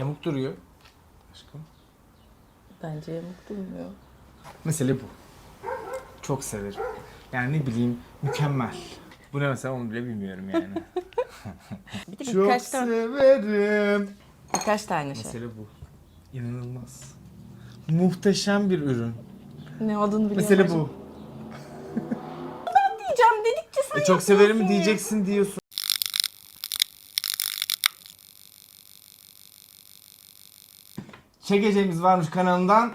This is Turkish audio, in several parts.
Yamuk duruyor. Aşkım. Bence yamuk durmuyor. Mesele bu. Çok severim. Yani ne bileyim mükemmel. Bu ne mesela onu bile bilmiyorum yani. Bir de Çok birkaç tane, severim. birkaç tane şey. Mesele bu. İnanılmaz. Muhteşem bir ürün. Ne adını biliyorum. Mesele bu. Diyeceğim dedikçe sen E, çok severim diyeceksin diyorsun. Çekeceğimiz varmış kanalından.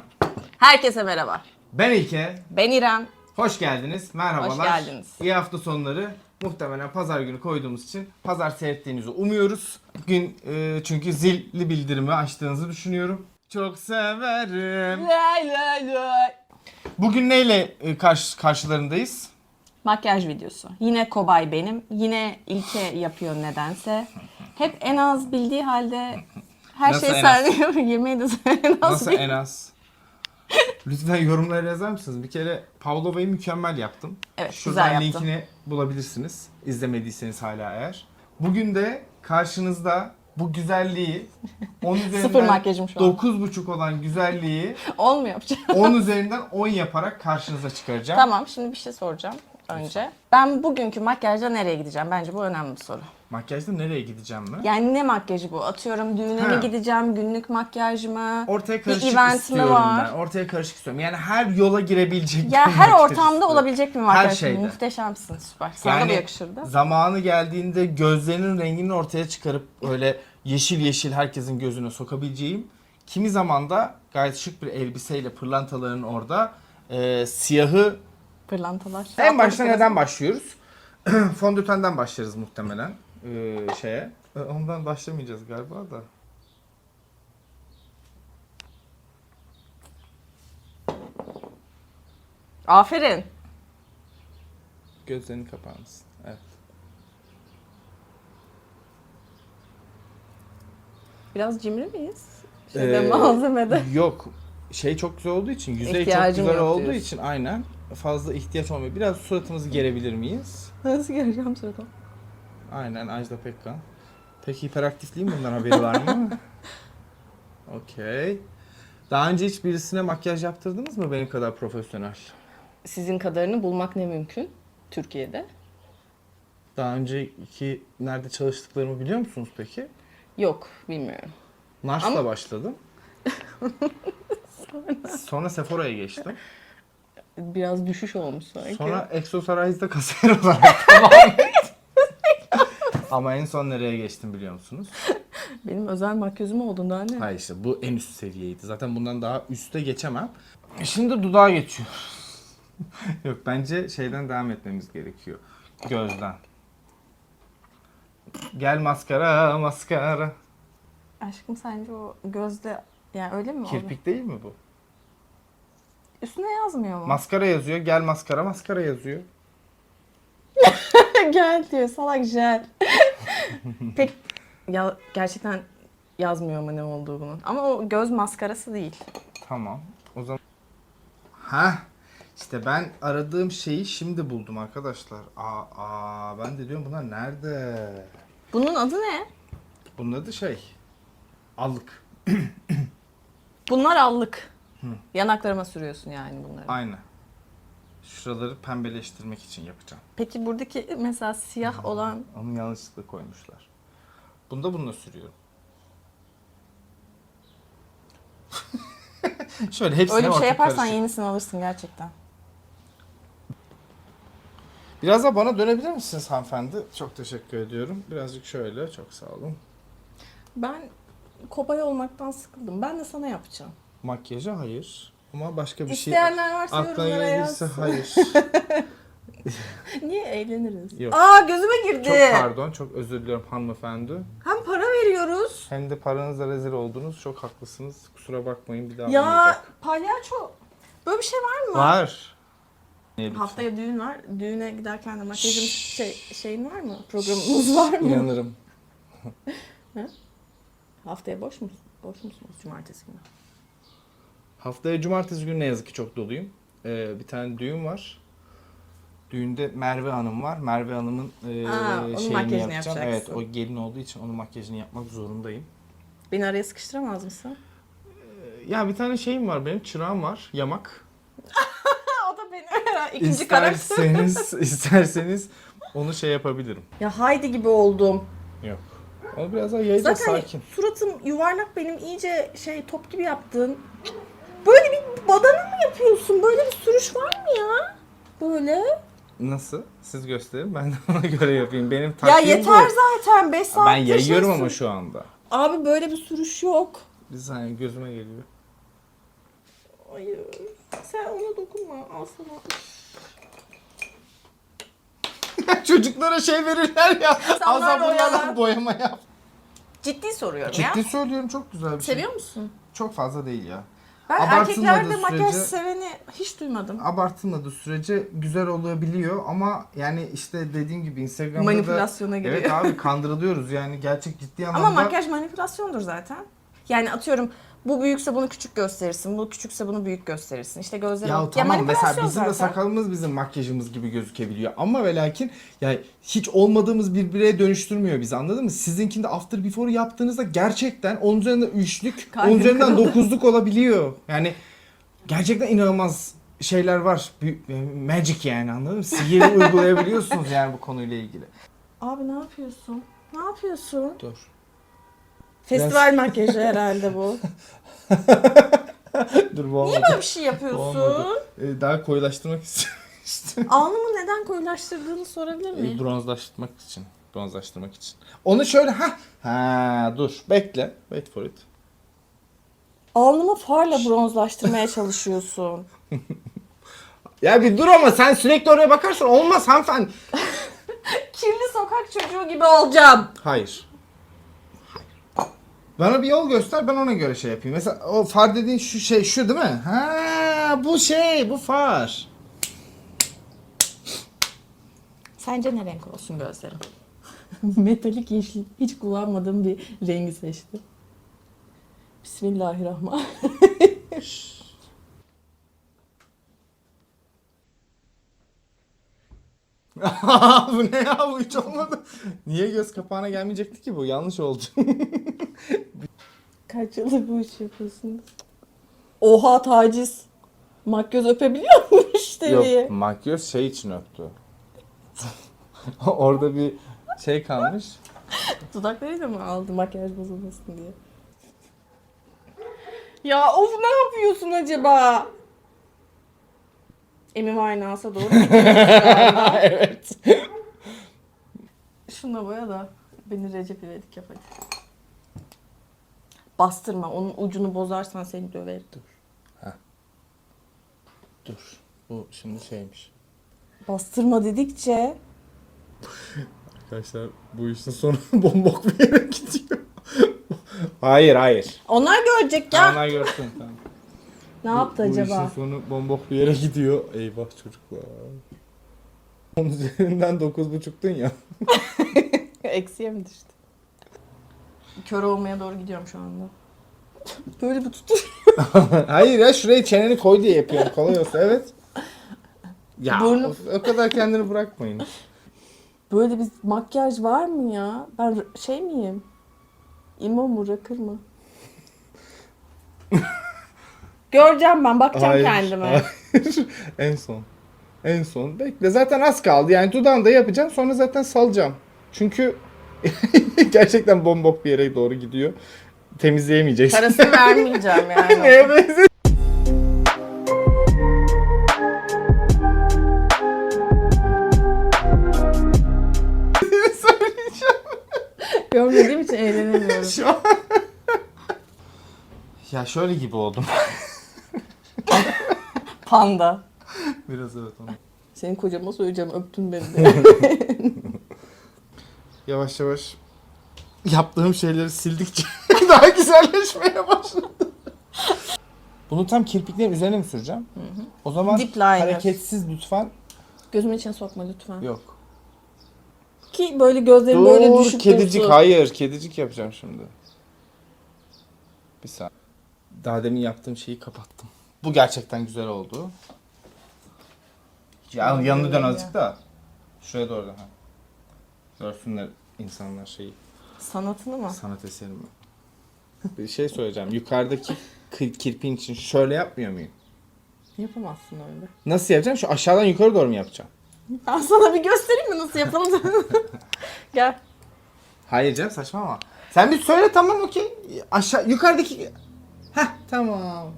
Herkese merhaba. Ben İlke. Ben İrem. Hoş geldiniz. Merhabalar. Hoş geldiniz. İyi hafta sonları. Muhtemelen pazar günü koyduğumuz için pazar seyrettiğinizi umuyoruz. Bugün e, çünkü zilli bildirimi açtığınızı düşünüyorum. Çok severim. Lay lay lay. Bugün neyle e, karşı, karşılarındayız? Makyaj videosu. Yine kobay benim. Yine İlke yapıyor nedense. Hep en az bildiği halde her Nasıl şey en sen yemeği de sen en az Nasıl bil- en az? Lütfen yorumlara yazar mısınız? Bir kere Pavlova'yı mükemmel yaptım. Evet, Şuradan güzel yaptın. linkini bulabilirsiniz. İzlemediyseniz hala eğer. Bugün de karşınızda bu güzelliği 10 üzerinden makyajım şu an. 9,5 olan güzelliği Olmuyor yapacağım. 10 üzerinden 10 yaparak karşınıza çıkaracağım. Tamam şimdi bir şey soracağım önce. Ben bugünkü makyajda nereye gideceğim? Bence bu önemli bir soru. Makyajda nereye gideceğim mi? Yani ne makyajı bu? Atıyorum düğüne Ha. mi gideceğim? Günlük makyaj mı? Ortaya karışık event mi istiyorum var? ben. Ortaya karışık istiyorum. Yani her yola girebilecek Ya bir her makyaj ortamda istiyorum. olabilecek bir makyaj. şeyde. Muhteşemsin süper. Sana da yakışırdı. zamanı geldiğinde gözlerinin rengini ortaya çıkarıp öyle yeşil yeşil herkesin gözüne sokabileceğim. Kimi zaman da gayet şık bir elbiseyle pırlantaların orada e, siyahı Pırlantalar. en başta neden başlıyoruz? Fondötenden başlarız muhtemelen e, şeye. E, Ondan başlamayacağız galiba da. Aferin. Gözlerini kapar mısın? Evet. Biraz cimri miyiz? Şeyde Ee, malzemede. Yok. Şey çok güzel olduğu için, yüzey çok İhtiyacım güzel yok olduğu diyorsun. için aynen fazla ihtiyaç olmuyor. Biraz suratımızı gerebilir miyiz? Nasıl geleceğim sırada? Aynen Ajda Pekkan. Peki hiperaktifliğim bundan haberi var mı? Okey. Daha önce hiç birisine makyaj yaptırdınız mı benim kadar profesyonel? Sizin kadarını bulmak ne mümkün Türkiye'de? Daha önceki nerede çalıştıklarımı biliyor musunuz peki? Yok bilmiyorum. Nars'la Ama- başladım. Sonra Sephora'ya geçtim. Biraz düşüş olmuş sanki. Sonra Exo Saray'da kasiyer olarak devam ettim. Ama en son nereye geçtim biliyor musunuz? Benim özel makyajım oldu daha ne? Hayır işte bu en üst seviyeydi. Zaten bundan daha üste geçemem. Şimdi dudağa geçiyoruz. Yok bence şeyden devam etmemiz gerekiyor. Gözden. Gel maskara maskara. Aşkım sence o gözde yani öyle mi oldu? Kirpik değil mi bu? Üstüne yazmıyor mu? Maskara yazıyor. Gel maskara maskara yazıyor. Gel diyor salak jel. Pek ya gerçekten yazmıyor mu ne olduğu bunun. Ama o göz maskarası değil. Tamam. O zaman Ha işte ben aradığım şeyi şimdi buldum arkadaşlar. Aa, aa ben de diyorum bunlar nerede? Bunun adı ne? Bunun adı şey. Allık. Bunlar allık. Yanaklarıma sürüyorsun yani bunları. Aynı. Şuraları pembeleştirmek için yapacağım. Peki buradaki mesela siyah olan Onu yanlışlıkla koymuşlar. Bunu da bununla sürüyorum. Şöyle hepsine öyle bir şey ortak yaparsan karışık. yenisini alırsın gerçekten. Biraz da bana dönebilir misiniz hanımefendi? Çok teşekkür ediyorum. Birazcık şöyle. Çok sağ olun. Ben kobay olmaktan sıkıldım. Ben de sana yapacağım. Makyajı hayır. Ama başka bir şey İsteyenler varsa aklına yorumlara gelirse yazsın. hayır. Niye eğleniriz? Yok. Aa gözüme girdi. çok pardon. Çok özür diliyorum hanımefendi. Hem para veriyoruz. Hem de paranızla rezil oldunuz. Çok haklısınız. Kusura bakmayın bir daha Ya olmayacak. palyaço. Böyle bir şey var mı? Var. Ne lütfen? Haftaya düğün var. Düğüne giderken de makyajın şey, şeyin var mı? Programımız var mı? İnanırım. Haftaya boş musun? Boş musunuz cumartesi günü? Haftaya cumartesi günü ne yazık ki çok doluyum. Ee, bir tane düğün var. Düğünde Merve Hanım var. Merve Hanım'ın e, Aa, onun şeyini makyajını yapacağım. yapacaksın. Evet o gelin olduğu için onun makyajını yapmak zorundayım. Beni araya sıkıştıramaz mısın? Ya bir tane şeyim var benim, çırağım var, yamak. O da benim ikinci karakter. İsterseniz, isterseniz onu şey yapabilirim. Ya Haydi gibi oldum. Yok. Onu biraz daha yayacağız Zaten sakin. suratım yuvarlak benim iyice şey top gibi yaptın. Böyle bir badana mı yapıyorsun? Böyle bir sürüş var mı ya? Böyle. Nasıl? Siz gösterin ben de ona göre yapayım. Benim Ya taktiğim yeter bu. zaten 5 saat. Ben yayıyorum ama şu anda. Abi böyle bir sürüş yok. Bir saniye gözüme geliyor. Hayır. Sen ona dokunma. Al sana. Çocuklara şey verirler ya. İnsanlar Az bunlarla oyalar. boyama yap. Ciddi soruyorum ya. Ciddi söylüyorum çok güzel bir şey. Seviyor musun? Çok fazla değil ya. Ben Abartılmadığı erkeklerde makyaj sürece- seveni hiç duymadım. Abartılmadığı sürece güzel olabiliyor ama yani işte dediğim gibi Instagram'da da Manipülasyona giriyor. Evet abi kandırılıyoruz yani gerçek ciddi anlamda. Ama makyaj manipülasyondur zaten. Yani atıyorum bu büyükse bunu küçük gösterirsin, bu küçükse bunu büyük gösterirsin. İşte gözleri Ya tamam mesela bizim de sakalımız bizim makyajımız gibi gözükebiliyor. Ama ve lakin yani hiç olmadığımız bir bireye dönüştürmüyor bizi anladın mı? Sizinkinde after before yaptığınızda gerçekten onun üzerinden üçlük, Kalbim onun üzerinden kırıldı. dokuzluk olabiliyor. Yani gerçekten inanılmaz şeyler var. Bir, magic yani anladın mı? Sihir uygulayabiliyorsunuz yani bu konuyla ilgili. Abi ne yapıyorsun? Ne yapıyorsun? Dur. Festival makyajı herhalde bu. Dur bu Niye böyle bir şey yapıyorsun? Olmadı. Ee, daha koyulaştırmak istiyorum. Alnımı neden koyulaştırdığını sorabilir miyim? Ee, Bronzlaştırmak için. Bronzlaştırmak için. Onu şöyle ha ha dur bekle. Wait for it. Alnımı farla bronzlaştırmaya çalışıyorsun. Ya bir dur ama sen sürekli oraya bakarsan olmaz hanımefendi. Kirli sokak çocuğu gibi olacağım. Hayır. Bana bir yol göster ben ona göre şey yapayım. Mesela o far dediğin şu şey şu değil mi? Ha bu şey bu far. Sence ne renk olsun gözlerim? Metalik yeşil. Hiç kullanmadığım bir rengi seçtim. Bismillahirrahmanirrahim. bu ne ya bu hiç olmadı. Niye göz kapağına gelmeyecekti ki bu? Yanlış oldu. Kaç yıldır bu işi yapıyorsunuz? Oha taciz. Makyöz öpebiliyor mu müşteriyi? Yok makyöz şey için öptü. Orada bir şey kalmış. Dudaklarıyla mı aldı makyaj bozulmasın diye? Ya of ne yapıyorsun acaba? Amy Winehouse'a doğru evet. Şuna boya da beni Recep İvedik yap hadi. Bastırma. Onun ucunu bozarsan seni döverim. Dur. Bu şimdi şeymiş. Bastırma dedikçe Arkadaşlar bu işin sonu bombok bir yere gidiyor. hayır hayır. onlar görecek ya. Onlar görsün tamam. Ne yaptı bu, Bu acaba? işin sonu bombok bir yere gidiyor. Eyvah çocuklar. Onun üzerinden 9.5'tun ya. Eksiye mi düştü? Kör olmaya doğru gidiyorum şu anda. Böyle bir tutur. hayır ya şuraya çeneni koy diye yapıyorum. Kolay olsun evet. Ya Burnu- o, o kadar kendini bırakmayın. Böyle bir makyaj var mı ya? Ben r- şey miyim? İmo mu, rakır mı? Göreceğim ben, bakacağım kendime. hayır. en son. En son. Bekle zaten az kaldı. Yani dudağını da yapacağım sonra zaten salacağım. Çünkü gerçekten bombok bir yere doğru gidiyor. Temizleyemeyeceksin. Parasını vermeyeceğim yani. Neye benziyor? Görmediğim için eğlenemiyorum. şu an. Ya şöyle gibi oldum. Panda. Biraz evet onu. Senin kocama söyleyeceğim öptün beni de. Yavaş yavaş yaptığım şeyleri sildikçe daha güzelleşmeye başladı. Bunu tam kirpiklerin üzerine mi süreceğim? O zaman Dip liner. hareketsiz lütfen. Gözümün içine sokma lütfen. Yok. Ki böyle gözlerim böyle Dur düşük kedicik dursun. hayır kedicik yapacağım şimdi. Bir saniye. Daha demin yaptığım şeyi kapattım. Bu gerçekten güzel oldu. Ya yanına dön azıcık da. Şuraya doğru da. Ha. Görsünler insanlar şeyi. Sanatını mı? Sanat eserimi. bir şey söyleyeceğim. Yukarıdaki kı- kirpin için şöyle yapmıyor muyum? Yapamazsın öyle. Nasıl yapacağım? Şu aşağıdan yukarı doğru mu yapacağım? Ben sana bir göstereyim mi nasıl yapalım? Gel. Hayır canım saçma ama. Sen bir söyle tamam okey. Aşağı yukarıdaki Heh tamam.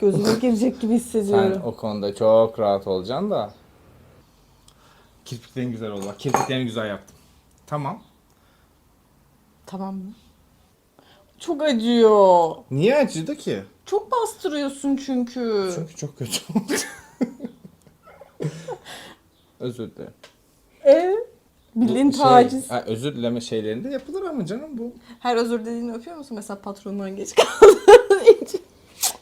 Gözüme girecek gibi Sen hissediyorum. o konuda çok rahat olacaksın da. Kirpiklerin güzel oldu. Bak, Kirpiklerini güzel yaptım. Tamam. Tamam mı? Çok acıyor. Niye acıdı ki? Çok bastırıyorsun çünkü. Çünkü çok kötü oldu. özür dilerim. Ee? Bildiğin Bu şey- taciz. ha, özür dileme şeylerinde yapılır ama canım bu. Her özür dediğini öpüyor musun? Mesela patronundan geç kaldığın için.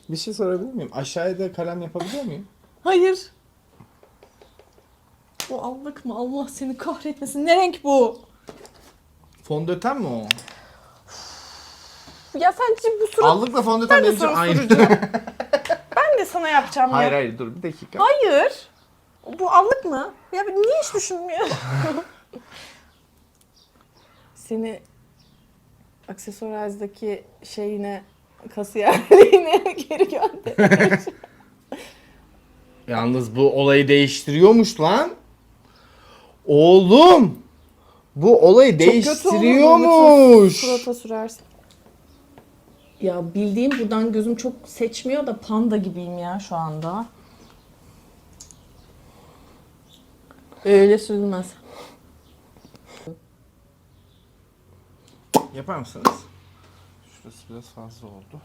Bir şey sorabilir miyim? Aşağıya da kalem yapabiliyor muyum? Hayır. Bu allık mı? Allah seni kahretmesin. Ne renk bu? Fondöten mi o? Ya sen şimdi bu surat... Allıkla fondöten Ben de benim için sana aynı. soracağım. ben de sana yapacağım hayır ya. hayır dur bir dakika. Hayır. Bu allık mı? Ya ben niye hiç düşünmüyorum? Seni Accessorize'daki şeyine kasiyerliğine geri gönder. Yalnız bu olayı değiştiriyormuş lan. Oğlum. Bu olayı değiştiriyormuş. Surata sürersin. Ya bildiğim buradan gözüm çok seçmiyor da panda gibiyim ya şu anda. Öyle sürülmez. Yapar mısınız? Şurası biraz fazla oldu.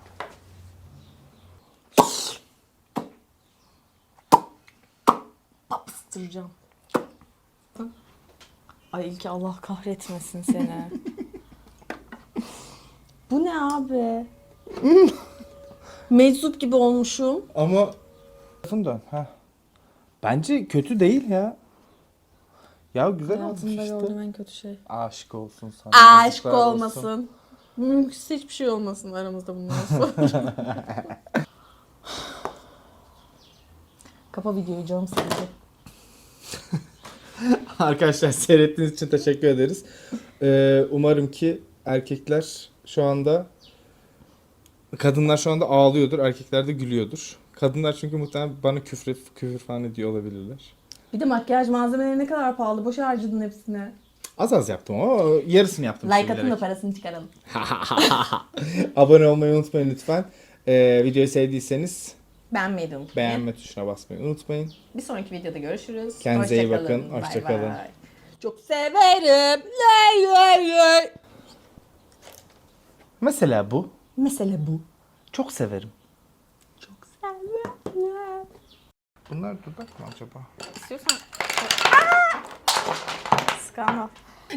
Bastıracağım. Ay ilki Allah kahretmesin seni. Bu ne abi? Meczup gibi olmuşum. Ama Tarafını dön. Ha. Bence kötü değil ya. Ya güzel olmuş Hayatımda işte. gördüğüm en kötü şey. Aşk olsun sana. Aşk yazıklar olsun. olmasın. Mümkünse hiçbir şey olmasın aramızda bundan sonra. Kapa videoyu canım sıkıcı. Arkadaşlar seyrettiğiniz için teşekkür ederiz. Ee, umarım ki erkekler şu anda kadınlar şu anda ağlıyordur, erkekler de gülüyordur. Kadınlar çünkü muhtemelen bana küfür, küfür falan ediyor olabilirler. Bir de makyaj malzemeleri ne kadar pahalı. Boşa harcadın hepsini. Az az yaptım ama yarısını yaptım. Like atın da parasını çıkaralım. Abone olmayı unutmayın lütfen. Ee, videoyu sevdiyseniz Beğenmeyi unutmayın. beğenme tuşuna basmayı unutmayın. Bir sonraki videoda görüşürüz. Kendinize iyi Hoşça kalın. bakın. Bay Hoşça kalın. bay. Çok severim. Lay lay lay. Mesela bu. Mesele bu. Çok severim. Çok severim. Bunlar dudak mı acaba? İstiyorsan... Skandal.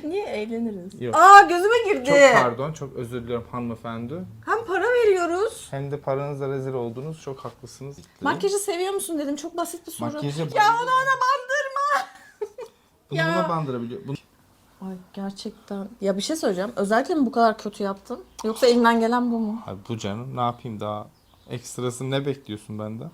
Niye eğleniriz? Yok. Aa gözüme girdi. Çok pardon, çok özür diliyorum hanımefendi. Hem para veriyoruz. Hem de paranızla rezil oldunuz. Çok haklısınız. Makyajı seviyor musun dedim. Çok basit bir soru. Makyajı Ya onu ona bandırma. Bunu Ya. buna bandırabiliyor. Bunu... Ay gerçekten. Ya bir şey söyleyeceğim. Özellikle mi bu kadar kötü yaptın? Yoksa elimden gelen bu mu? Abi bu canım ne yapayım daha ekstrasını ne bekliyorsun benden?